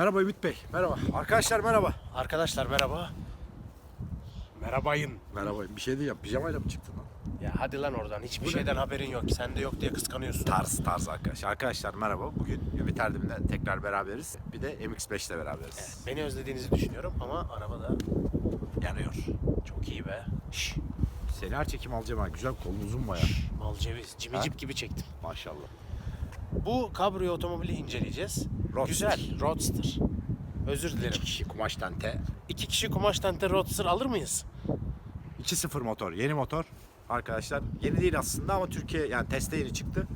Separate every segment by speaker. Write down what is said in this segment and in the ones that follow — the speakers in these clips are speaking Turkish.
Speaker 1: Merhaba Ümit Bey. Merhaba. Arkadaşlar merhaba.
Speaker 2: Arkadaşlar merhaba. Merhabayın.
Speaker 1: Merhaba. Bir şey diyeceğim. Pijamayla mı çıktın lan?
Speaker 2: Ya hadi lan oradan. Hiçbir
Speaker 1: Bu ne?
Speaker 2: şeyden haberin yok. Sende yok diye kıskanıyorsun.
Speaker 1: Tarz tarz arkadaş. Arkadaşlar merhaba. Bugün Ümit Erdem'le tekrar beraberiz. Bir de MX-5 ile beraberiz.
Speaker 2: Beni özlediğinizi düşünüyorum ama araba da
Speaker 1: Yanıyor.
Speaker 2: çok iyi be. Şş,
Speaker 1: Seni her çekim alacağım ha. Güzel kolun uzun baya.
Speaker 2: mal ceviz. Cimicip gibi çektim.
Speaker 1: Maşallah.
Speaker 2: Bu kabrio otomobili inceleyeceğiz.
Speaker 1: Roadster.
Speaker 2: Güzel. Roadster. Özür dilerim.
Speaker 1: İki kişi kumaş tente.
Speaker 2: İki kişi kumaş tente Roadster alır mıyız?
Speaker 1: 2.0 motor. Yeni motor. Arkadaşlar yeni değil aslında ama Türkiye yani teste yeni çıktı.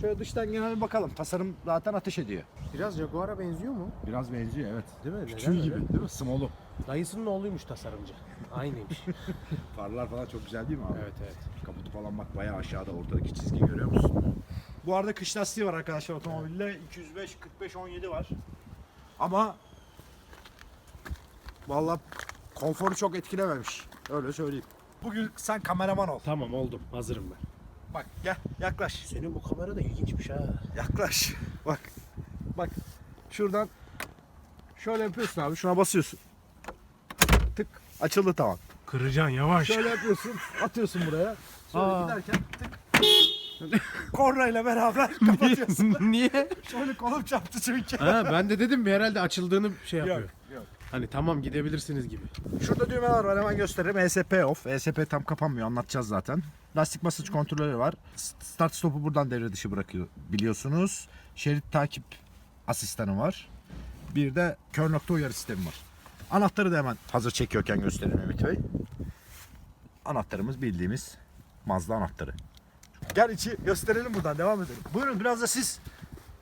Speaker 1: Şöyle dıştan genel bir bakalım. Tasarım zaten ateş ediyor.
Speaker 2: Biraz Jaguar'a benziyor mu?
Speaker 1: Biraz benziyor evet.
Speaker 2: Değil mi?
Speaker 1: Küçüğü gibi değil mi? Small'u.
Speaker 2: Dayısının oğluymuş tasarımcı. Aynıymış.
Speaker 1: Farlar falan çok güzel değil mi abi?
Speaker 2: evet evet.
Speaker 1: Kaputu falan bak bayağı aşağıda ortadaki çizgi görüyor musun? Bu arada kış lastiği var arkadaşlar otomobilde. 205 45 17 var. Ama vallahi konforu çok etkilememiş. Öyle söyleyeyim. Bugün sen kameraman ol.
Speaker 2: Tamam oldum. Hazırım ben.
Speaker 1: Bak gel yaklaş.
Speaker 2: Senin bu kamera da ilginçmiş ha.
Speaker 1: Yaklaş. Bak. Bak. Şuradan şöyle yapıyorsun abi. Şuna basıyorsun. Tık. Açıldı tamam.
Speaker 2: Kıracaksın yavaş.
Speaker 1: Şöyle yapıyorsun. Atıyorsun buraya. Sonra
Speaker 2: Aa.
Speaker 1: giderken tık. Kornayla beraber kapatıyorsun.
Speaker 2: Niye?
Speaker 1: Şöyle kolum çarptı çünkü.
Speaker 2: Ha, ben de dedim bir herhalde açıldığını şey yapıyor.
Speaker 1: Yok, yok.
Speaker 2: Hani tamam gidebilirsiniz gibi.
Speaker 1: Şurada düğmeler var hemen gösteririm. ESP off. ESP tam kapanmıyor anlatacağız zaten. Lastik basınç kontrolü var. Start stop'u buradan devre dışı bırakıyor biliyorsunuz. Şerit takip asistanı var. Bir de kör nokta uyarı sistemi var. Anahtarı da hemen hazır çekiyorken göstereyim Ümit Bey. Anahtarımız bildiğimiz Mazda anahtarı. Gel içi gösterelim buradan devam edelim. Buyurun biraz da siz.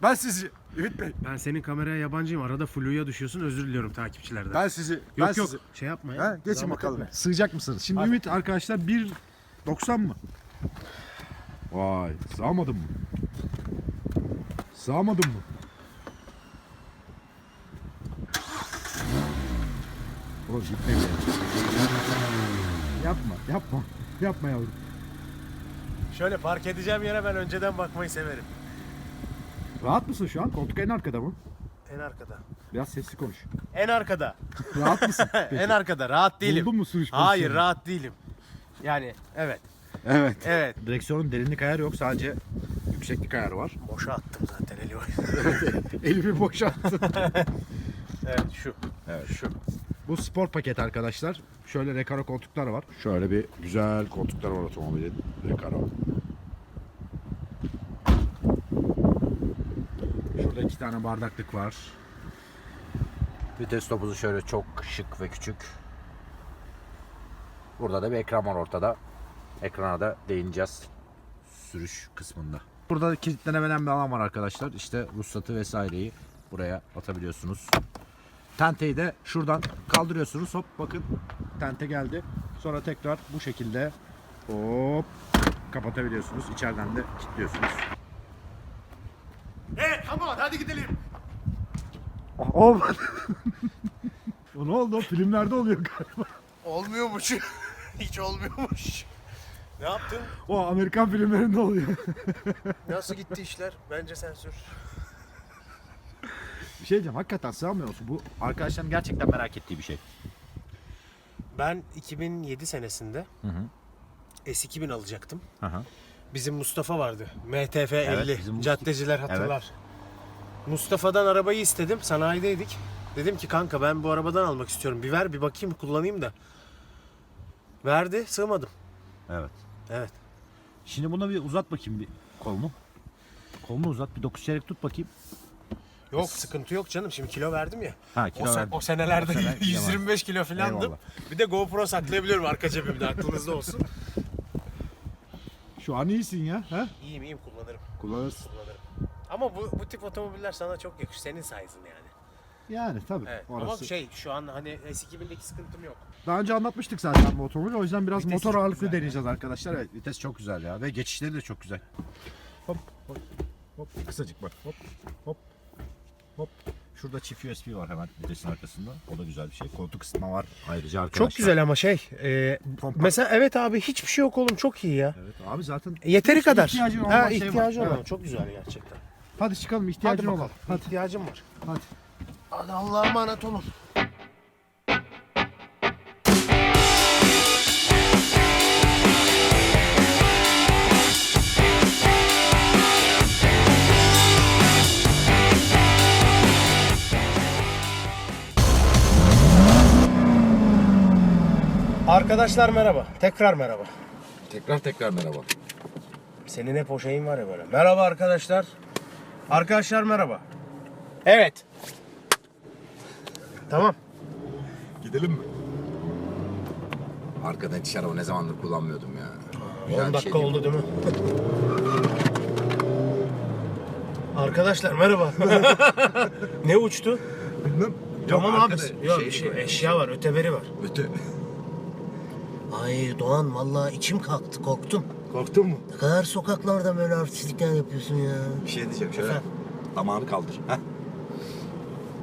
Speaker 1: Ben sizi Ümit Bey.
Speaker 2: Ben senin kameraya yabancıyım. Arada fluya düşüyorsun. Özür diliyorum takipçilerden.
Speaker 1: Ben sizi.
Speaker 2: yok
Speaker 1: ben
Speaker 2: yok.
Speaker 1: sizi.
Speaker 2: Şey yapma ya.
Speaker 1: Ha, geçin
Speaker 2: Zahmet
Speaker 1: bakalım.
Speaker 2: etme.
Speaker 1: Sığacak mısınız? Şimdi
Speaker 2: Hadi.
Speaker 1: Ümit arkadaşlar 1.90 mı? Vay sığamadın mı? Sığamadın mı? Oğlum gitme be. Yapma, yapma. Yapma yavrum.
Speaker 2: Şöyle park edeceğim yere ben önceden bakmayı severim.
Speaker 1: Rahat mısın şu an? Koltuk en arkada mı?
Speaker 2: En arkada.
Speaker 1: Biraz sesli konuş.
Speaker 2: En arkada.
Speaker 1: Rahat mısın?
Speaker 2: en arkada. Rahat değilim.
Speaker 1: Buldun mu sürüş
Speaker 2: Hayır
Speaker 1: pozisyonu?
Speaker 2: rahat değilim. Yani evet.
Speaker 1: Evet.
Speaker 2: Evet.
Speaker 1: Direksiyonun derinlik ayarı yok. Sadece yükseklik ayarı var.
Speaker 2: Boşa attım zaten eli.
Speaker 1: Elimi boşalttım.
Speaker 2: evet şu.
Speaker 1: Evet.
Speaker 2: Şu.
Speaker 1: Bu spor paket arkadaşlar. Şöyle Recaro koltuklar var. Şöyle bir güzel koltuklar var otomobilin. Recaro. Şurada iki tane bardaklık var. Vites topuzu şöyle çok şık ve küçük. Burada da bir ekran var ortada. Ekrana da değineceğiz sürüş kısmında. Burada kilitlenebilen bir alan var arkadaşlar. İşte ruhsatı vesaireyi buraya atabiliyorsunuz. Tenteyi de şuradan kaldırıyorsunuz. Hop bakın tente geldi. Sonra tekrar bu şekilde hop kapatabiliyorsunuz. İçeriden de kilitliyorsunuz.
Speaker 2: Evet tamam hadi gidelim.
Speaker 1: Olmadı. o ne oldu? Filmlerde oluyor galiba.
Speaker 2: Olmuyormuş. Hiç olmuyormuş. Ne yaptın?
Speaker 1: O Amerikan filmlerinde oluyor.
Speaker 2: Nasıl gitti işler? Bence sen sür.
Speaker 1: Şey diyeceğim. Hakikaten sığamıyor musun? Bu arkadaşların gerçekten merak ettiği bir şey.
Speaker 2: Ben 2007 senesinde
Speaker 1: Hı hı.
Speaker 2: S2000 alacaktım.
Speaker 1: Hı hı.
Speaker 2: Bizim Mustafa vardı. MTF 50.
Speaker 1: Evet, bizim Mustafa-
Speaker 2: Caddeciler hatırlar. Mustafa'dan arabayı istedim. Sanayideydik. Dedim ki kanka ben bu arabadan almak istiyorum. Bir ver bir bakayım kullanayım da. Verdi sığmadım.
Speaker 1: Evet.
Speaker 2: Evet.
Speaker 1: Şimdi buna bir uzat bakayım bir kolunu. Kolunu uzat bir dokuz çeyrek tut bakayım.
Speaker 2: Yok sıkıntı yok canım. Şimdi kilo verdim ya.
Speaker 1: Ha
Speaker 2: O,
Speaker 1: kilo
Speaker 2: se-
Speaker 1: verdim.
Speaker 2: o senelerde
Speaker 1: O sene kilo
Speaker 2: 125 kilo falandım.
Speaker 1: Eyvallah.
Speaker 2: Bir de GoPro saklayabiliyorum arka cebimde aklınızda olsun.
Speaker 1: Şu an iyisin ya. Ha?
Speaker 2: İyiyim iyiyim kullanırım.
Speaker 1: Kullanırsın.
Speaker 2: kullanırım. Ama bu, bu tip otomobiller sana çok yakışır. Senin size'ın yani.
Speaker 1: Yani tabii.
Speaker 2: Evet.
Speaker 1: Orası.
Speaker 2: Ama şey şu an hani S2000'deki sıkıntım yok.
Speaker 1: Daha önce anlatmıştık zaten bu otomobili. O yüzden biraz
Speaker 2: Vitesi
Speaker 1: motor
Speaker 2: çok
Speaker 1: ağırlıklı
Speaker 2: güzel ya.
Speaker 1: deneyeceğiz arkadaşlar. Evet vites çok güzel ya. Ve geçişleri de çok güzel. Hop hop hop. Kısacık bak. Hop hop hop. Şurada çift USB var hemen vitesin arkasında. O da güzel bir şey. Koltuk ısıtma var ayrıca arkadaşlar.
Speaker 2: Çok güzel ama şey. e,
Speaker 1: Kompakt.
Speaker 2: mesela evet abi hiçbir şey yok oğlum çok iyi ya.
Speaker 1: Evet abi zaten
Speaker 2: E, Yeteri kadar.
Speaker 1: ihtiyacın olan
Speaker 2: ha,
Speaker 1: şey var.
Speaker 2: ihtiyacı olan.
Speaker 1: Evet.
Speaker 2: Çok güzel gerçekten.
Speaker 1: Hadi çıkalım ihtiyacın
Speaker 2: Hadi
Speaker 1: olan. Hadi.
Speaker 2: İhtiyacım var.
Speaker 1: Hadi.
Speaker 2: Hadi Allah'a emanet olun. Arkadaşlar merhaba. Tekrar merhaba.
Speaker 1: Tekrar tekrar merhaba.
Speaker 2: Senin hep o şeyin var ya böyle. Merhaba arkadaşlar. Arkadaşlar merhaba. Evet. Tamam.
Speaker 1: Gidelim mi? Arkadan hiç araba ne zamandır kullanmıyordum ya.
Speaker 2: 10 dakika oldu değil mi? Arkadaşlar merhaba. ne uçtu?
Speaker 1: Bilmem.
Speaker 2: tamam abi. Yok
Speaker 1: şey,
Speaker 2: şey, eşya var, öteberi var.
Speaker 1: Öte.
Speaker 3: Ay Doğan vallahi içim kalktı korktum.
Speaker 1: Korktun mu?
Speaker 3: Ne kadar sokaklarda böyle artistlikler yapıyorsun ya.
Speaker 1: Bir şey diyeceğim şöyle.
Speaker 2: Efendim?
Speaker 1: Damağını kaldır. Heh.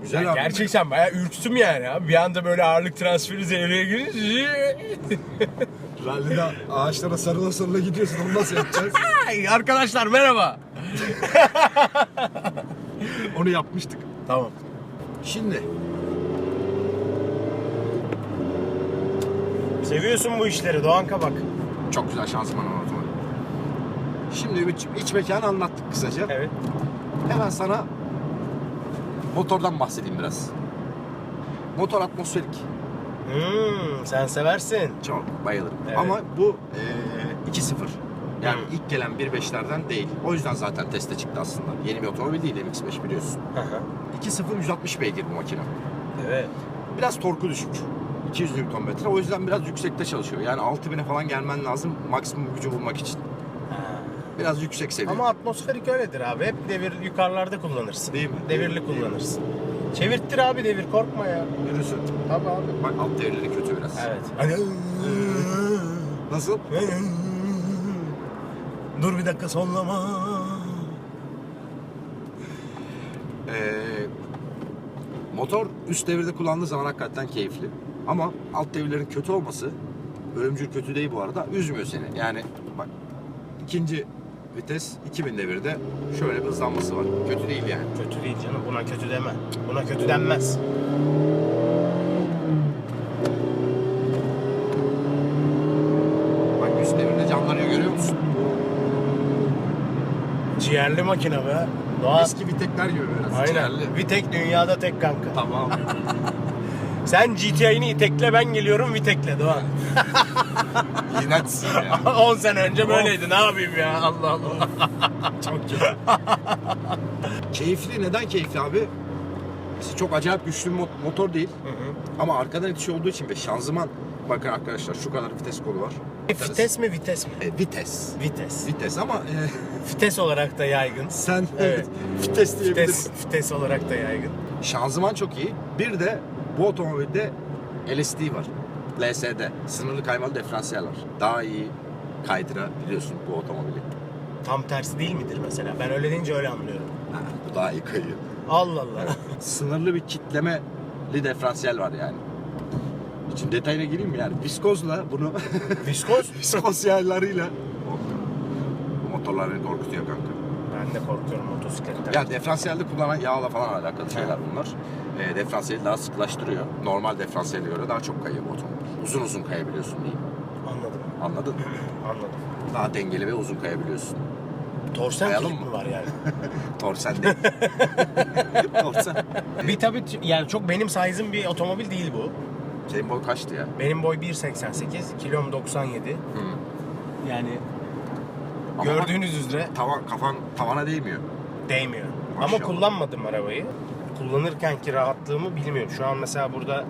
Speaker 1: Güzel abi.
Speaker 4: Gerçekten bayağı ürktüm yani abi. Bir anda böyle ağırlık transferi devreye girince.
Speaker 1: Rallide ağaçlara sarıla sarıla gidiyorsun. Onu nasıl yapacağız?
Speaker 4: Ay, Arkadaşlar merhaba.
Speaker 1: Onu yapmıştık.
Speaker 2: Tamam.
Speaker 1: Şimdi
Speaker 2: Seviyorsun bu işleri Doğan Kabak.
Speaker 1: çok güzel şanzıman otomobil. Şimdi iç, iç mekanı anlattık kısaca.
Speaker 2: Evet.
Speaker 1: Hemen sana motordan bahsedeyim biraz. Motor atmosferik.
Speaker 2: Hmm, sen seversin.
Speaker 1: Çok bayılırım.
Speaker 2: Evet.
Speaker 1: Ama bu e, 2.0. Yani
Speaker 2: Hı.
Speaker 1: ilk gelen 1.5'lerden değil. O yüzden zaten teste çıktı aslında. Yeni bir otomobil değil MX-5 biliyorsun. 2.0 160 beygir bu makine.
Speaker 2: evet.
Speaker 1: Biraz torku düşük. 200 Nm. O yüzden biraz yüksekte çalışıyor. Yani 6000'e falan gelmen lazım maksimum gücü bulmak için. Biraz yüksek seviye.
Speaker 2: Ama atmosferik öyledir abi. Hep devir yukarılarda kullanırsın.
Speaker 1: Değil mi?
Speaker 2: Devirli
Speaker 1: Değil mi?
Speaker 2: kullanırsın. Çevirttir abi devir korkma ya.
Speaker 1: Yürüsün.
Speaker 2: Tabii abi.
Speaker 1: Bak alt devirleri kötü biraz.
Speaker 2: Evet.
Speaker 1: Nasıl?
Speaker 2: Dur bir dakika sonlama.
Speaker 1: Ee, motor üst devirde kullandığı zaman hakikaten keyifli. Ama alt devirlerin kötü olması, ölümcül kötü değil bu arada, üzmüyor seni. Yani bak ikinci vites 2000 devirde şöyle bir hızlanması var. Kötü değil yani.
Speaker 2: Kötü değil canım. Buna kötü deme. Buna kötü denmez.
Speaker 1: Bak üst devirde canlanıyor görüyor musun?
Speaker 2: Ciğerli makine be. Doğan.
Speaker 1: Eski vitekler biraz.
Speaker 2: Aynen.
Speaker 1: Ciğerli.
Speaker 2: Bir tek dünyada tek kanka.
Speaker 1: Tamam.
Speaker 2: Sen GTI'ni itekle ben geliyorum Vitek'le Doğan.
Speaker 1: İğrençsin ya.
Speaker 2: 10 sene önce böyleydi. Ne yapayım ya? Allah Allah.
Speaker 1: Çok kötü. keyifli. Neden keyifli abi? İşte çok acayip güçlü bir mot- motor değil. Ama arkadan itiş olduğu için ve şanzıman bakın arkadaşlar şu kadar vites kolu var.
Speaker 2: Vites mi vites mi?
Speaker 1: E, vites.
Speaker 2: Vites.
Speaker 1: Vites ama e,
Speaker 2: Vites olarak da yaygın.
Speaker 1: sen
Speaker 2: Evet.
Speaker 1: vites diyebilirsin.
Speaker 2: Vites, vites olarak da yaygın.
Speaker 1: Şanzıman çok iyi. Bir de bu otomobilde LSD var. LSD. Sınırlı kaymalı diferansiyel var. Daha iyi kaydırabiliyorsun bu otomobili.
Speaker 2: Tam tersi değil midir mesela? Ben öyle deyince öyle anlıyorum.
Speaker 1: Ha, bu daha iyi kayıyor.
Speaker 2: Allah Allah.
Speaker 1: Sınırlı bir kitlemeli diferansiyel var yani. Şimdi detayına gireyim mi yani? Viskozla bunu
Speaker 2: Viskoz?
Speaker 1: viskoz yaylarıyla bu motorlar beni korkutuyor kanka.
Speaker 2: Ben de korkuyorum motosikletten.
Speaker 1: Ya diferansiyelde kullanan yağla falan alakalı şeyler bunlar. E, diferansiyeli daha sıklaştırıyor. Normal diferansiyele göre daha çok kayıyor bu otomobil. Uzun uzun kayabiliyorsun diyeyim.
Speaker 2: Anladım.
Speaker 1: Anladın mı?
Speaker 2: Anladım.
Speaker 1: Daha dengeli ve uzun kayabiliyorsun.
Speaker 2: Torsen
Speaker 1: Kayalım
Speaker 2: kilit
Speaker 1: mı?
Speaker 2: mi var yani?
Speaker 1: Torsen değil. Torsen.
Speaker 2: bir tabii t- yani çok benim size'ım bir otomobil değil bu.
Speaker 1: Senin boy kaçtı ya?
Speaker 2: Benim boy 1.88, kilom 97. Yani
Speaker 1: Ama
Speaker 2: gördüğünüz üzere
Speaker 1: tavan, kafan tavana değmiyor.
Speaker 2: değmiyor.
Speaker 1: Maşallah.
Speaker 2: Ama kullanmadım arabayı. Kullanırkenki rahatlığımı bilmiyorum. Şu an mesela burada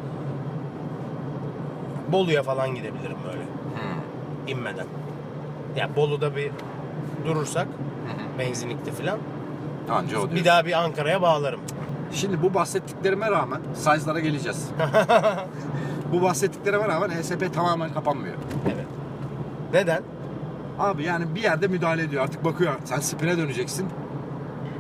Speaker 2: Bolu'ya falan gidebilirim böyle inmeden. Ya Bolu'da bir durursak benzinlikte falan
Speaker 1: Anca o
Speaker 2: bir daha bir Ankara'ya bağlarım.
Speaker 1: Şimdi bu bahsettiklerime rağmen size'lara geleceğiz. bu bahsettiklerime rağmen ESP tamamen kapanmıyor.
Speaker 2: Evet. Neden?
Speaker 1: Abi yani bir yerde müdahale ediyor. Artık bakıyor sen spine döneceksin.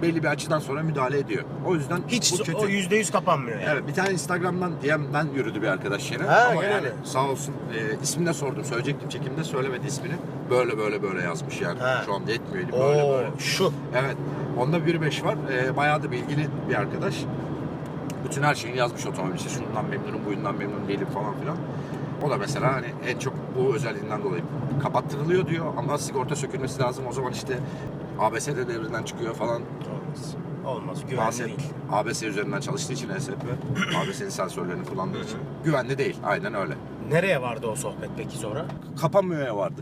Speaker 1: Belli bir açıdan sonra müdahale ediyor. O yüzden
Speaker 2: Hiç
Speaker 1: bu kötü.
Speaker 2: o yüzde yüz kapanmıyor yani.
Speaker 1: Evet bir tane Instagram'dan DM'den yürüdü bir arkadaş yine.
Speaker 2: Ha,
Speaker 1: Ama
Speaker 2: gene
Speaker 1: yani
Speaker 2: mi?
Speaker 1: sağ olsun e, ismini de sordum. Söyleyecektim çekimde söylemedi ismini. Böyle böyle böyle yazmış yani.
Speaker 2: Ha.
Speaker 1: Şu anda yetmiyor böyle
Speaker 2: Oo,
Speaker 1: böyle.
Speaker 2: şu.
Speaker 1: Evet. Onda 1.5 var. E, bayağı da bilgili bir arkadaş. Bütün her şeyini yazmış otomobil. İşte şundan memnunum, buyundan memnun değilim falan filan. O da mesela hani en çok bu özelliğinden dolayı kapattırılıyor diyor ama sigorta sökülmesi lazım. O zaman işte ABS de devrinden çıkıyor falan.
Speaker 2: Olmaz. Olmaz. Güvenli
Speaker 1: ABS,
Speaker 2: değil.
Speaker 1: ABS üzerinden çalıştığı için ESP, ABS'nin sensörlerini kullandığı için güvenli değil. Aynen öyle.
Speaker 2: Nereye vardı o sohbet peki sonra?
Speaker 1: Kapanmıyor ya vardı.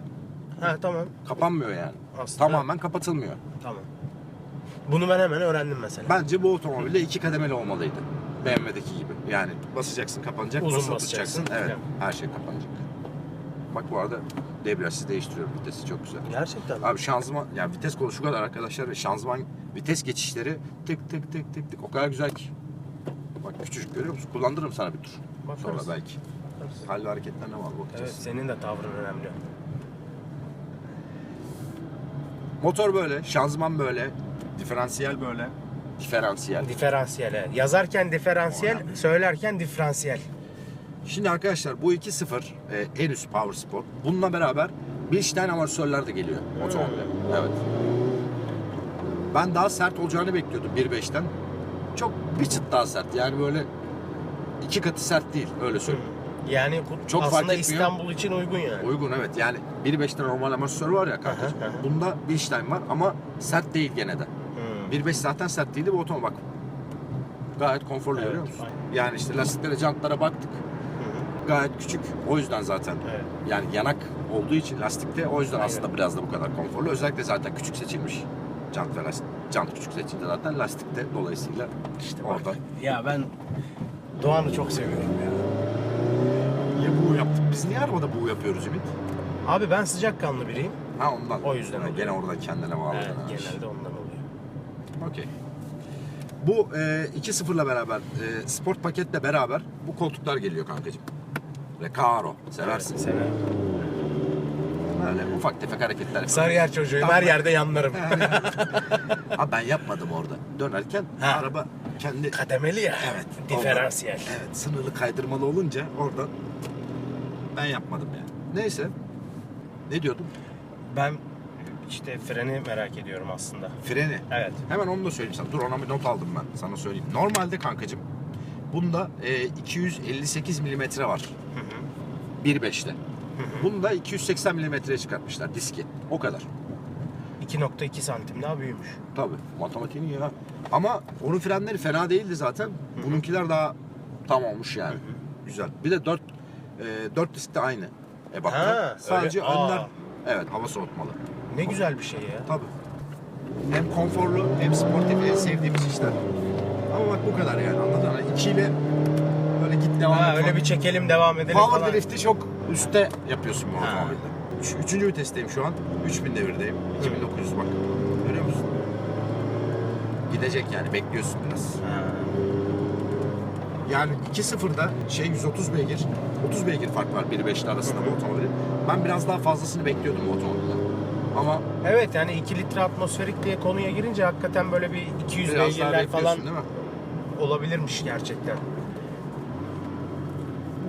Speaker 2: Ha tamam.
Speaker 1: Kapanmıyor yani.
Speaker 2: Aslında-
Speaker 1: Tamamen kapatılmıyor.
Speaker 2: Tamam. Bunu ben hemen öğrendim mesela.
Speaker 1: Bence bu otomobilde iki kademeli olmalıydı. BMW'deki gibi. Yani basacaksın kapanacak,
Speaker 2: Uzun
Speaker 1: basılı
Speaker 2: basacaksın,
Speaker 1: tutacaksın. Evet, her şey kapanacak. Bak bu arada debriyajsız değiştiriyorum vitesi çok güzel.
Speaker 2: Gerçekten. mi?
Speaker 1: Abi şanzıman, yani vites kolu şu kadar arkadaşlar ve şanzıman vites geçişleri tık tık tık tık tık o kadar güzel ki. Bak küçücük görüyor musun? Kullandırırım sana bir tur.
Speaker 2: Bakarız.
Speaker 1: Sonra belki. Hal ve hareketlerine var bakacağız.
Speaker 2: Evet senin de tavrın önemli.
Speaker 1: Motor böyle, şanzıman böyle, diferansiyel böyle. Diferansiyel.
Speaker 2: Diferansiyel evet. Yazarken diferansiyel,
Speaker 1: Önemli.
Speaker 2: söylerken diferansiyel.
Speaker 1: Şimdi arkadaşlar bu 2.0 e, en üst Power Sport. Bununla beraber tane amortisörler de geliyor otomobile. Evet. Ben daha sert olacağını bekliyordum 1.5'ten. Çok bir çıt daha sert. Yani böyle iki katı sert değil öyle söyleyeyim.
Speaker 2: Yani bu
Speaker 1: Çok fark
Speaker 2: aslında
Speaker 1: etmiyor.
Speaker 2: İstanbul için uygun yani.
Speaker 1: Uygun evet. Yani 1.5'te normal amortisör var ya.
Speaker 2: Hı hı hı.
Speaker 1: Bunda Bilstein var ama sert değil gene de.
Speaker 2: Hmm.
Speaker 1: 1.5 zaten sert değildi bu otomobil bak. Gayet konforlu görüyor musun? Yani işte lastiklere, jantlara baktık. Gayet küçük. O yüzden zaten
Speaker 2: Evet.
Speaker 1: Yani yanak olduğu için lastikte o yüzden
Speaker 2: Aynen.
Speaker 1: aslında biraz da bu kadar konforlu. Özellikle zaten küçük seçilmiş. Jant ve lastik. Jant küçük seçince zaten lastikte dolayısıyla
Speaker 2: İşte
Speaker 1: orada.
Speaker 2: bak. Ya ben Doğan'ı çok seviyorum ya.
Speaker 1: Niye bu yaptık? Biz niye arabada bu yapıyoruz Ümit?
Speaker 2: Abi ben sıcakkanlı biriyim.
Speaker 1: Ha ondan.
Speaker 2: O yüzden
Speaker 1: Ha. Gene oradan kendine bağlı.
Speaker 2: Evet, genelde ondan oluyor.
Speaker 1: Okey. Bu e, 2.0'la beraber, e, sport paketle beraber bu koltuklar geliyor kankacığım. Recaro. Seversin.
Speaker 2: Severim.
Speaker 1: Böyle ufak tefek hareketler. yapalım.
Speaker 2: Sarıyer çocuğuyum. Her yerde yanlarım.
Speaker 1: Ha ben yapmadım orada. Dönerken
Speaker 2: Ha.
Speaker 1: araba kendi
Speaker 2: Kademeli ya.
Speaker 1: Evet.
Speaker 2: Diferansiyel.
Speaker 1: Evet. Sınırlı kaydırmalı olunca oradan ben yapmadım yani. Neyse. Ne diyordum?
Speaker 2: Ben işte freni merak ediyorum aslında.
Speaker 1: Freni.
Speaker 2: Evet.
Speaker 1: Hemen onu da söyleyeyim sana. Dur ona bir not aldım ben. Sana söyleyeyim. Normalde kankacığım bunda e, 258 milimetre var. 1.5'te. Bunda 280 milimetreye çıkartmışlar diski. O kadar.
Speaker 2: 2.2 santim daha büyümüş.
Speaker 1: Tabii. Matematiğin ya. Ama onun frenleri fena değildi zaten. Bununkiler daha tam olmuş yani. Güzel. Bir de 4 e, 4 disk de aynı. E bak.
Speaker 2: Ha,
Speaker 1: sadece
Speaker 2: öyle. Aa.
Speaker 1: önler evet hava soğutmalı.
Speaker 2: Ne güzel bir şey ya.
Speaker 1: Tabii. Hem konforlu hem sportif en sevdiğimiz işler. Ama bak bu kadar yani anladın mı? İkiyle böyle git devam
Speaker 2: Ha,
Speaker 1: et.
Speaker 2: öyle bir çekelim devam edelim
Speaker 1: Power
Speaker 2: falan.
Speaker 1: drift'i çok üstte yapıyorsun bu otomobilde. Üç, üçüncü vitesteyim şu an. 3000 devirdeyim. 2900 bak. Görüyor musun? Gidecek yani bekliyorsun biraz.
Speaker 2: Ha.
Speaker 1: Yani 2.0'da şey 130 beygir, 30 beygir fark var 1.5'li arasında bu otomobilin. Ben biraz daha fazlasını bekliyordum bu otomobilden. Ama
Speaker 2: Evet yani 2 litre atmosferik diye konuya girince hakikaten böyle bir 200
Speaker 1: biraz daha
Speaker 2: beygirler
Speaker 1: bekliyorsun
Speaker 2: falan
Speaker 1: değil mi?
Speaker 2: olabilirmiş gerçekten.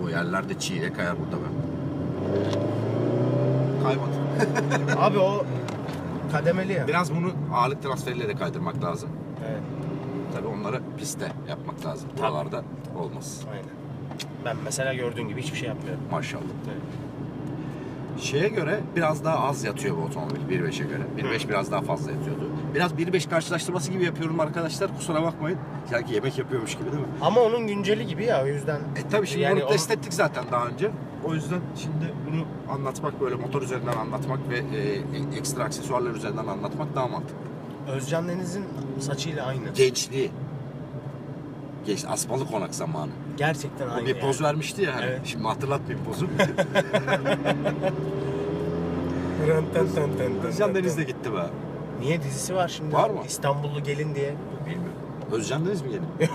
Speaker 1: Bu yerlerde çiğne kayar burada ben. Kaymadı.
Speaker 2: Abi o kademeli ya.
Speaker 1: Biraz bunu ağırlık transferiyle de kaydırmak lazım.
Speaker 2: Evet,
Speaker 1: Tabii onları pistte yapmak lazım.
Speaker 2: Tabii.
Speaker 1: Buralarda olmaz.
Speaker 2: aynen. Ben mesela gördüğün gibi hiçbir şey yapmıyorum.
Speaker 1: Maşallah.
Speaker 2: Evet.
Speaker 1: Şeye göre biraz daha az yatıyor bu otomobil 1.5'e göre. 1.5 biraz daha fazla yatıyordu. Biraz 1.5 karşılaştırması gibi yapıyorum arkadaşlar. Kusura bakmayın. Sanki yemek yapıyormuş gibi değil mi?
Speaker 2: Ama onun günceli gibi ya o yüzden.
Speaker 1: E tabii şimdi
Speaker 2: Yani
Speaker 1: bunu
Speaker 2: onu-
Speaker 1: test ettik zaten daha önce. O yüzden şimdi bunu anlatmak böyle motor üzerinden anlatmak ve e, ekstra aksesuarlar üzerinden anlatmak daha mantıklı.
Speaker 2: Özcan Deniz'in saçıyla aynı.
Speaker 1: Gençliği. Genç, asmalı konak zamanı.
Speaker 2: Gerçekten
Speaker 1: O
Speaker 2: aynı.
Speaker 1: bir poz
Speaker 2: yani.
Speaker 1: vermişti ya hani.
Speaker 2: Evet.
Speaker 1: Şimdi hatırlatmayayım pozu.
Speaker 2: Tın tın tın tın tın
Speaker 1: Özcan
Speaker 2: tın
Speaker 1: Deniz de gitti be.
Speaker 2: Niye dizisi var şimdi?
Speaker 1: Var mı?
Speaker 2: İstanbullu gelin diye.
Speaker 1: Bilmiyorum. Özcan Deniz mi gelin?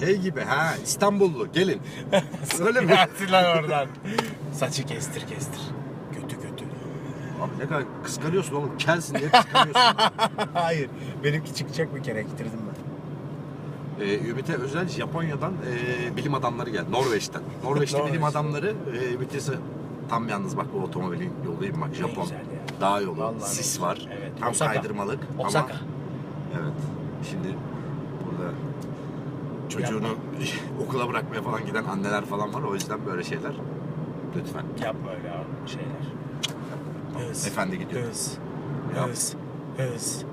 Speaker 1: şey gibi ha İstanbullu gelin. Öyle mi?
Speaker 2: Gelsin lan oradan. Saçı kestir kestir. Kötü kötü.
Speaker 1: Abi ne kadar kıskanıyorsun oğlum. Kelsin diye kıskanıyorsun.
Speaker 2: Hayır. Benimki çıkacak bir kere getirdim ben.
Speaker 1: Ee, Ümit'e özel Japonya'dan e, bilim adamları geldi. Norveç'ten. Norveçli bilim adamları e, Ümit'e tam yalnız bak bu otomobilin yoluyum bak Japon.
Speaker 2: güzel ya.
Speaker 1: Dağ yolu.
Speaker 2: Vallahi ne
Speaker 1: sis
Speaker 2: güzel.
Speaker 1: var.
Speaker 2: Evet.
Speaker 1: Tam
Speaker 2: Osaka.
Speaker 1: kaydırmalık.
Speaker 2: Osaka.
Speaker 1: Ama evet. Şimdi burada çocuğunu okula bırakmaya falan giden anneler falan var. O yüzden böyle şeyler lütfen.
Speaker 2: Yapma öyle abi şeyler. Hız.
Speaker 1: Efendi gidiyor.
Speaker 2: Hız.
Speaker 1: Yap.
Speaker 2: Hız. Hız.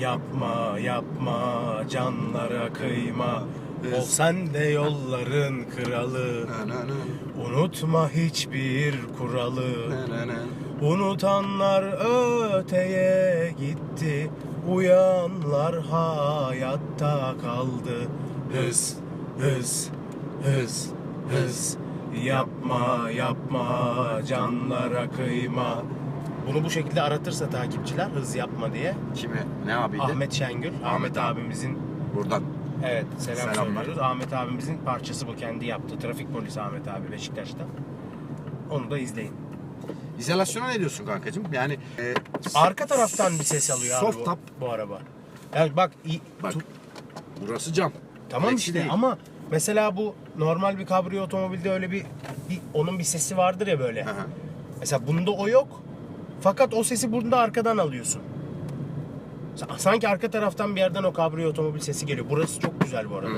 Speaker 2: Yapma yapma canlara kıyma.
Speaker 1: Hız.
Speaker 2: Ol sen de yolların kralı.
Speaker 1: Na, na, na,
Speaker 2: Unutma hiçbir kuralı.
Speaker 1: na, na, na.
Speaker 2: Unutanlar öteye gitti. Uyanlar hayatta kaldı. Hız, hız, hız, hız. Yapma, yapma, canlara kıyma. Bunu bu şekilde aratırsa takipçiler hız yapma diye.
Speaker 1: Kime? Ne abiydi?
Speaker 2: Ahmet Şengül, Ahmet,
Speaker 1: Ahmet abi.
Speaker 2: abimizin
Speaker 1: Buradan.
Speaker 2: Evet selam
Speaker 1: Selamlar.
Speaker 2: söylüyoruz. Ahmet abimizin parçası bu kendi yaptı. Trafik polisi Ahmet abi Beşiktaş'ta. Onu da izleyin.
Speaker 1: İzolasyona ne diyorsun kankacığım? Yani e,
Speaker 2: Arka taraftan bir ses alıyor abi
Speaker 1: Soft
Speaker 2: bu,
Speaker 1: top.
Speaker 2: bu araba. Yani bak i-
Speaker 1: Bak
Speaker 2: tu-
Speaker 1: burası cam.
Speaker 2: tamam
Speaker 1: Flex
Speaker 2: işte
Speaker 1: değil.
Speaker 2: ama mesela bu normal bir kabriyo otomobilde öyle bir, bir onun bir sesi vardır ya böyle.
Speaker 1: Hı.
Speaker 2: Mesela bunda o yok. Fakat o sesi bunda arkadan alıyorsun. Sa- Sanki arka taraftan bir yerden o kabriyo otomobil sesi geliyor. Burası çok güzel bu arada.
Speaker 1: Hmm.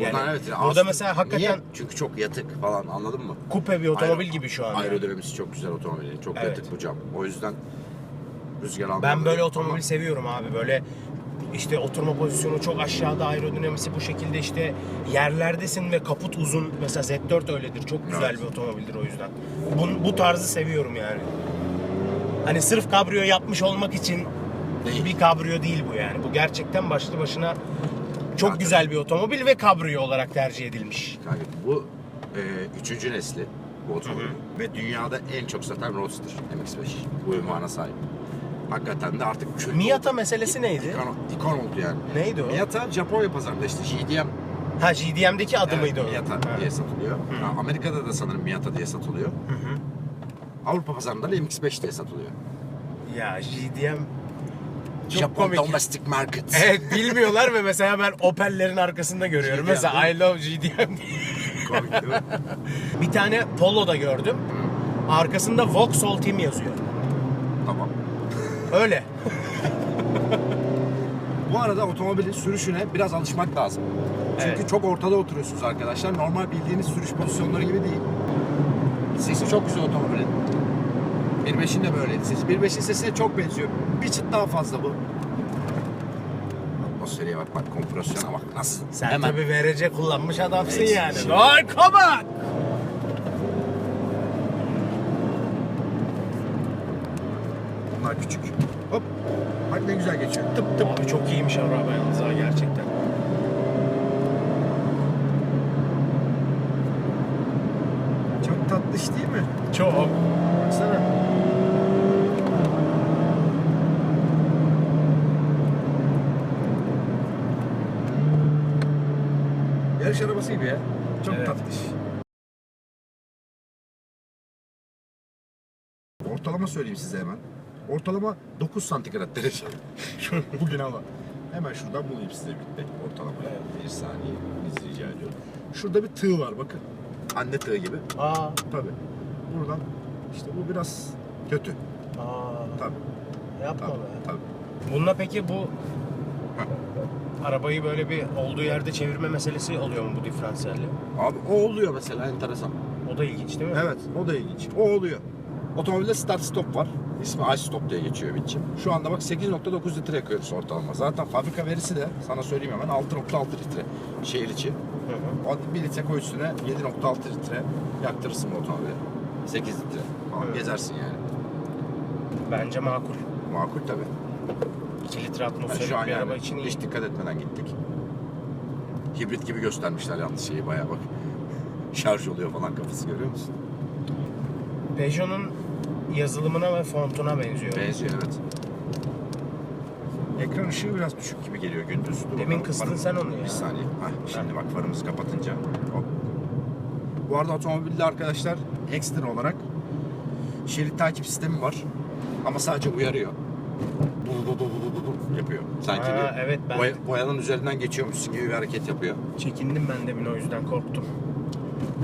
Speaker 2: Yani
Speaker 1: Buradan evet.
Speaker 2: burada
Speaker 1: aslında-
Speaker 2: mesela hakikaten
Speaker 1: Niye? Çünkü çok yatık falan anladın mı?
Speaker 2: kupe bir otomobil
Speaker 1: Aero-
Speaker 2: gibi şu an. yani.
Speaker 1: Aerodinamisi çok güzel otomobilin. Çok
Speaker 2: Evet.
Speaker 1: yatık bu cam. O yüzden rüzgar almalı.
Speaker 2: Ben böyle otomobil
Speaker 1: Ama
Speaker 2: seviyorum abi. Böyle işte oturma pozisyonu çok aşağıda aerodinamisi bu şekilde işte yerlerdesin ve kaput uzun. Mesela Z4 öyledir. Çok güzel
Speaker 1: Evet.
Speaker 2: bir otomobildir o yüzden. Bu, bu tarzı seviyorum yani. Hani sırf kabriyo yapmış olmak için
Speaker 1: Değil.
Speaker 2: bir kabriyo değil bu yani. Bu gerçekten başlı başına çok
Speaker 1: Zaten-
Speaker 2: güzel bir otomobil ve kabriyo olarak tercih edilmiş.
Speaker 1: Kanka, bu e, üçüncü nesli bu otomobil. Ve dünyada en çok satan Roadster MX-5. Bu ünvana sahip. Hakikaten de artık kült
Speaker 2: Miata
Speaker 1: oldu.
Speaker 2: meselesi neydi?
Speaker 1: İkon, ikon oldu yani.
Speaker 2: Neydi o?
Speaker 1: Miata Japonya pazarında işte GDM
Speaker 2: Ha GDM'deki adı
Speaker 1: evet,
Speaker 2: mıydı o?
Speaker 1: Miata
Speaker 2: Ha.
Speaker 1: diye satılıyor. Ha, Amerika'da da sanırım Miata diye satılıyor.
Speaker 2: Hı hı.
Speaker 1: Avrupa pazarında da MX-5 diye satılıyor.
Speaker 2: Ya GDM çok
Speaker 1: Japon
Speaker 2: komik.
Speaker 1: Domestic Market.
Speaker 2: Evet bilmiyorlar ve mesela ben Opel'lerin arkasında görüyorum.
Speaker 1: GDM
Speaker 2: mesela I love GDM.
Speaker 1: Komik değil mi?
Speaker 2: bir tane Polo'da gördüm. Arkasında Vauxhall Team yazıyor.
Speaker 1: tamam.
Speaker 2: Öyle.
Speaker 1: Bu arada otomobilin sürüşüne biraz alışmak lazım. Çünkü
Speaker 2: Evet.
Speaker 1: çok ortada oturuyorsunuz arkadaşlar. Normal bildiğiniz sürüş pozisyonları gibi değil. Sesi çok güzel otomobilin. 1.5'in de böyleydi sesi. 1.5'in sesine çok benziyor. Bir çıt daha fazla bu. Atmosferiye bak bak kompresyona bak nasıl.
Speaker 2: Sen
Speaker 1: Hemen.
Speaker 2: tabii VRC kullanmış adamsın
Speaker 1: Evet,
Speaker 2: yani.
Speaker 1: şimdi-
Speaker 2: Vay kabak!
Speaker 1: Bunlar küçük. Hop. Bak ne güzel geçiyor. Tıp tıp.
Speaker 2: Abi çok iyiymiş araba yalnız ha gerçekten.
Speaker 1: Çok tatlış değil mi?
Speaker 2: Çok.
Speaker 1: Baksana. Yarış arabası gibi ya. Çok
Speaker 2: Evet.
Speaker 1: tatlış. Ortalama söyleyeyim size hemen. Ortalama 9 santigrat derece. Bugün ama. Hemen şuradan bulayım size birlikte. Ortalama. Bir saniye. Biz rica ediyorum. Şurada bir tığ var bakın. Anne tığı gibi.
Speaker 2: Aa,
Speaker 1: Tabii. Buradan işte bu biraz kötü.
Speaker 2: aa.
Speaker 1: Tabii.
Speaker 2: Yapma
Speaker 1: Tabii.
Speaker 2: be.
Speaker 1: tabii.
Speaker 2: Bununla peki bu arabayı böyle bir olduğu yerde çevirme meselesi oluyor mu bu diferansiyelle?
Speaker 1: Abi o oluyor mesela enteresan.
Speaker 2: O da ilginç değil mi?
Speaker 1: Evet o da ilginç. O oluyor. Otomobilde start stop var. İsmi iStop diye geçiyor biçim. Şu anda bak 8.9 litre yakıyoruz ortalama. Zaten fabrika verisi de sana söyleyeyim hemen 6.6 litre şehir içi.
Speaker 2: Hı hı.
Speaker 1: O 1 litre koy üstüne 7.6 litre yaktırırsın bu otomobili. 8 litre falan gezersin yani.
Speaker 2: Bence makul.
Speaker 1: Makul tabii.
Speaker 2: 2 litre
Speaker 1: Yani
Speaker 2: atmosferik
Speaker 1: an
Speaker 2: bir araba
Speaker 1: yani
Speaker 2: için iyi.
Speaker 1: hiç dikkat etmeden gittik. Hibrit gibi göstermişler yalnız şeyi bayağı bak. Şarj oluyor falan kafası görüyor musun?
Speaker 2: Peugeot'un yazılımına ve fontuna benziyor.
Speaker 1: Benziyor evet. Ekran ışığı biraz düşük gibi geliyor gündüz. Dur
Speaker 2: Demin kıstın
Speaker 1: Farım-
Speaker 2: sen onu ya.
Speaker 1: Bir saniye. Hah, şimdi bak farımızı kapatınca. Hop. Bu arada otomobilde arkadaşlar ekstra olarak şerit takip sistemi var. Ama sadece uyarıyor. Du du du du du du du yapıyor. Sanki
Speaker 2: Ha,
Speaker 1: bir
Speaker 2: evet, ben-
Speaker 1: boya- boyanın üzerinden geçiyormuşsun gibi bir hareket yapıyor.
Speaker 2: Çekindim ben demin o yüzden korktum.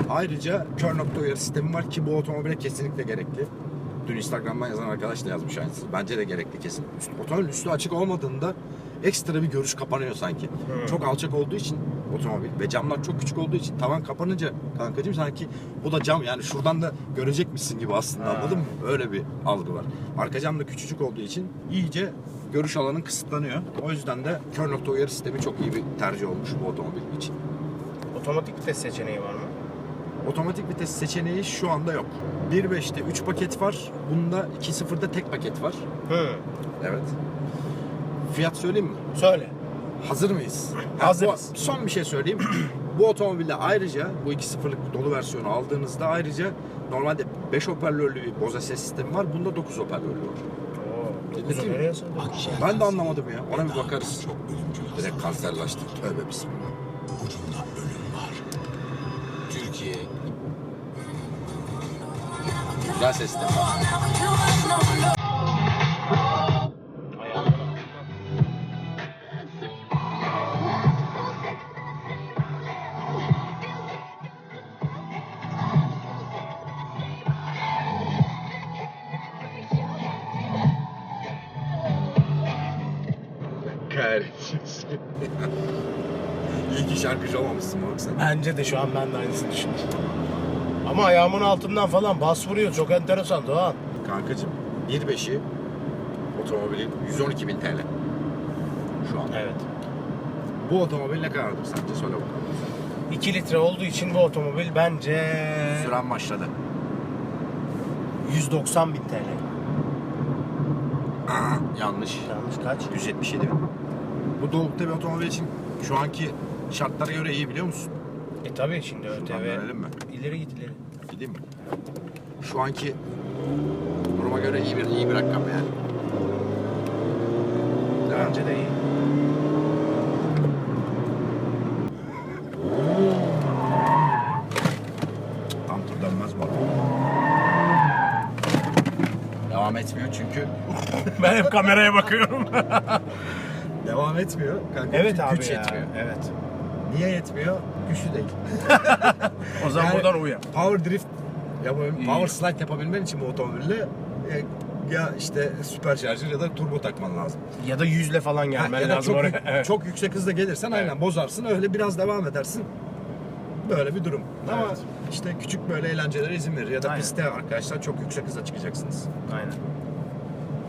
Speaker 1: Ayrıca kör nokta uyarı sistemi var ki bu otomobile kesinlikle gerekli. Dün Instagram'dan yazan arkadaş da yazmış aynısını. Bence de gerekli kesin. Üst, otomobilin üstü açık olmadığında ekstra bir görüş kapanıyor sanki. Çok alçak olduğu için otomobil ve camlar çok küçük olduğu için tavan kapanınca kankacığım sanki o da cam yani şuradan da görecekmişsin gibi aslında anladın mı? Öyle bir algı var. Arka cam da küçücük olduğu için iyice görüş alanın kısıtlanıyor. O yüzden de kör nokta uyarı sistemi çok iyi bir tercih olmuş bu otomobil için.
Speaker 2: Otomatik vites seçeneği var mı?
Speaker 1: Otomatik vites seçeneği şu anda yok. 1.5'te 3 paket var. Bunda 2.0'da tek paket var.
Speaker 2: Hı.
Speaker 1: Evet. Fiyat söyleyeyim mi?
Speaker 2: Söyle.
Speaker 1: Hazır mıyız?
Speaker 2: Hazırız.
Speaker 1: Bu- son bir şey söyleyeyim. bu otomobilde ayrıca bu 2.0'lık dolu versiyonu aldığınızda ayrıca normalde 5 hoparlörlü bir Bose ses sistemi var. Bunda 9 hoparlörlü var.
Speaker 2: Dokuzu
Speaker 1: mi? Ben de anlamadım ya. Ona bir bakarız. Direkt kanserlaştı. Tövbe bismillah.
Speaker 5: ucunda ölüm var. Türkiye
Speaker 1: Güzel ses moruk sen.
Speaker 2: Bence de şu an ben de aynısını düşünüyorum. Ama ayağımın altından falan bas vuruyor. Çok enteresan Doğan.
Speaker 1: Kankacım 1.5'i otomobilin 112 bin TL. Şu an.
Speaker 2: Evet.
Speaker 1: Bu otomobil ne kadardır sence? Söyle bakalım.
Speaker 2: 2 litre olduğu için bu otomobil bence
Speaker 1: Süren başladı.
Speaker 2: 190 bin TL.
Speaker 1: Yanlış.
Speaker 2: Yanlış kaç?
Speaker 1: 177 bin. Bu dolukta bir otomobil için şu anki şartlara göre iyi biliyor musun?
Speaker 2: E tabii şimdi
Speaker 1: Şuradan dönelim
Speaker 2: ÖTV.
Speaker 1: mi?
Speaker 2: İleri git ileri.
Speaker 1: Gideyim mi? Şu anki duruma göre iyi bir iyi bir rakam yani. Değil mi?
Speaker 2: Bence de iyi.
Speaker 1: Tam tur dönmez bu arada. Devam etmiyor çünkü
Speaker 2: Ben hep kameraya bakıyorum.
Speaker 1: devam etmiyor. Kanka
Speaker 2: evet
Speaker 1: çünkü
Speaker 2: abi
Speaker 1: güç
Speaker 2: ya.
Speaker 1: yetmiyor.
Speaker 2: Evet.
Speaker 1: Niye yetmiyor? Güçlü değil.
Speaker 2: O zaman
Speaker 1: Yani-
Speaker 2: buradan uyan.
Speaker 1: Power drift yapabilmen, power slide yapabilmen için bu otomobille e, ya işte süperşarjör ya da turbo takman lazım.
Speaker 2: Ya da yüzle falan
Speaker 1: Ha,
Speaker 2: gelmen
Speaker 1: ya da
Speaker 2: lazım
Speaker 1: çok,
Speaker 2: oraya. Evet.
Speaker 1: çok yüksek hızla gelirsen aynen bozarsın öyle biraz devam edersin. Böyle bir durum. Ama
Speaker 2: Evet.
Speaker 1: işte küçük böyle eğlencelere izin verir ya da
Speaker 2: Aynen.
Speaker 1: pistte arkadaşlar çok yüksek hızla çıkacaksınız.
Speaker 2: Aynen.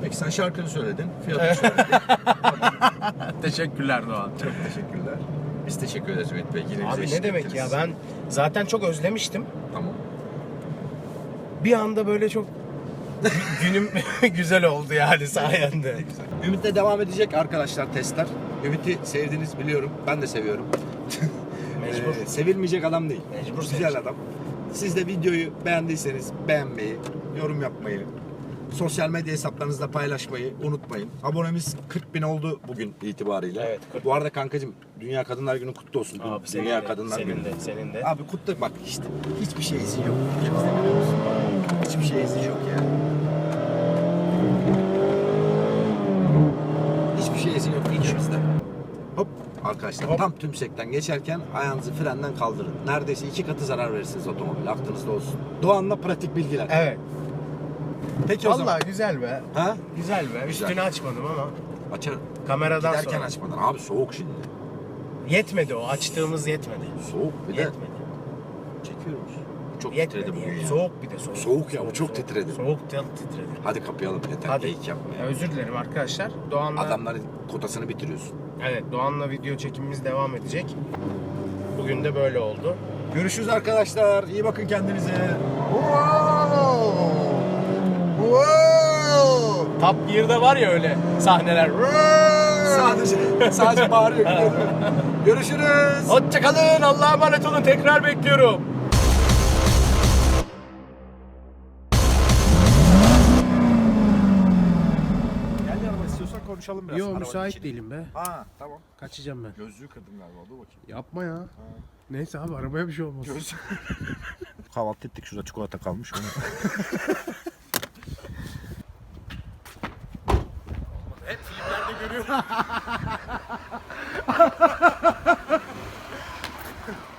Speaker 1: Peki sen şarkını söyledin, fiyatını söyledin.
Speaker 2: Teşekkürler Doğan.
Speaker 1: çok teşekkürler. Biz teşekkür ederiz Ümit Bey. Yine bize
Speaker 2: Abi ne
Speaker 1: eşlik
Speaker 2: demek
Speaker 1: ettiniz.
Speaker 2: ya ben zaten çok özlemiştim.
Speaker 1: Tamam.
Speaker 2: Bir anda böyle çok günüm güzel oldu yani sayende.
Speaker 1: Ümit'le devam edecek arkadaşlar testler. Ümit'i sevdiğiniz biliyorum. Ben de seviyorum.
Speaker 2: Mecbur.
Speaker 1: Ee, sevilmeyecek adam değil.
Speaker 2: Mecbur
Speaker 1: Güzel
Speaker 2: sevecek.
Speaker 1: adam. Siz de videoyu beğendiyseniz beğenmeyi, yorum yapmayı, sosyal medya hesaplarınızda paylaşmayı unutmayın. Abonemiz 40 bin oldu bugün itibariyle.
Speaker 2: Evet, 40.
Speaker 1: Bu arada kankacığım Dünya Kadınlar Günü kutlu olsun.
Speaker 2: Abi senin
Speaker 1: Dünya
Speaker 2: de,
Speaker 1: Kadınlar
Speaker 2: senin
Speaker 1: Günü.
Speaker 2: de, senin de.
Speaker 1: Abi kutla bak işte hiçbir şey izi yok ülkemizde? Hiçbir şey izi yok yani. Hiçbir şey izi yok ülkemizde. Hop arkadaşlar
Speaker 2: Hop.
Speaker 1: tam tümsekten geçerken ayağınızı frenden kaldırın. Neredeyse iki katı zarar verirsiniz otomobil aklınızda olsun. Doğan'la pratik bilgiler.
Speaker 2: Evet.
Speaker 1: Peki o zaman.
Speaker 2: Vallahi güzel be.
Speaker 1: Ha?
Speaker 2: Güzel be.
Speaker 1: Güzel.
Speaker 2: Üstünü açmadım ama
Speaker 1: Açar.
Speaker 2: kameradan
Speaker 1: Giderken
Speaker 2: sonra.
Speaker 1: açmadan. Abi soğuk şimdi.
Speaker 2: Yetmedi o. Açtığımız yetmedi.
Speaker 1: Soğuk bir de
Speaker 2: Yetmedi.
Speaker 1: çekiyoruz. Çok
Speaker 2: Yetmedi
Speaker 1: titredi bugün
Speaker 2: yani.
Speaker 1: ya.
Speaker 2: Soğuk bir de soğuk.
Speaker 1: Soğuk ya, bu çok titredi.
Speaker 2: Soğuk da titredi.
Speaker 1: Hadi kapayalım yeter.
Speaker 2: Hadi.
Speaker 1: Geyik yapma ya.
Speaker 2: Özür dilerim arkadaşlar. Doğan'la
Speaker 1: Adamların kotasını bitiriyorsun.
Speaker 2: Evet, Doğan'la video çekimimiz devam edecek. Bugün de böyle oldu.
Speaker 1: Görüşürüz arkadaşlar. İyi bakın kendinize.
Speaker 2: Top Gear'da var ya öyle sahneler.
Speaker 1: Sadece sadece bağırıyor. Görüşürüz.
Speaker 2: Hoşçakalın. Allah'a emanet olun. Tekrar bekliyorum.
Speaker 1: Gel yanıma istiyorsan konuşalım biraz.
Speaker 2: Yo
Speaker 1: arabanın
Speaker 2: müsait
Speaker 1: içini.
Speaker 2: değilim be.
Speaker 1: Ha tamam.
Speaker 2: Kaçacağım ben.
Speaker 1: Gözlüğü kırdım galiba. Dur bakayım.
Speaker 2: Yapma ya. Neyse abi arabaya bir şey olmaz.
Speaker 1: Kahvaltı ettik. Şurada çikolata kalmış. Onu.
Speaker 2: görüyorum.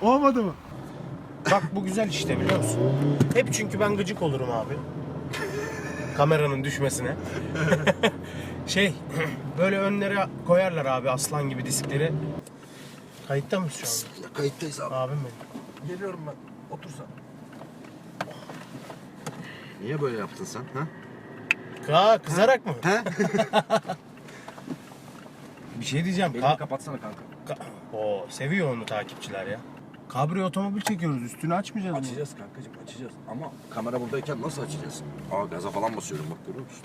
Speaker 1: Olmadı mı?
Speaker 2: Bak bu güzel işte biliyor musun? Hep çünkü ben gıcık olurum abi. Kameranın düşmesine. şey Böyle önlere koyarlar abi aslan gibi diskleri. Kayıtta mısın şu an?
Speaker 1: Kayıttayız abi.
Speaker 2: Abim benim.
Speaker 1: Geliyorum ben. Otur sen. Niye böyle yaptın sen? Ha?
Speaker 2: Ka kızarak mı?
Speaker 1: He?
Speaker 2: Şey diyeceğim.
Speaker 1: Elini
Speaker 2: Ka-
Speaker 1: kapatsana kanka.
Speaker 2: ka- Oo, seviyor onu takipçiler ya. Kabrio otomobil çekiyoruz. Üstünü açmayacağız mı?
Speaker 1: Açacağız kankacığım açacağız. Ama kamera buradayken nasıl açacağız? Aa gaza falan basıyorum bak görüyor musun?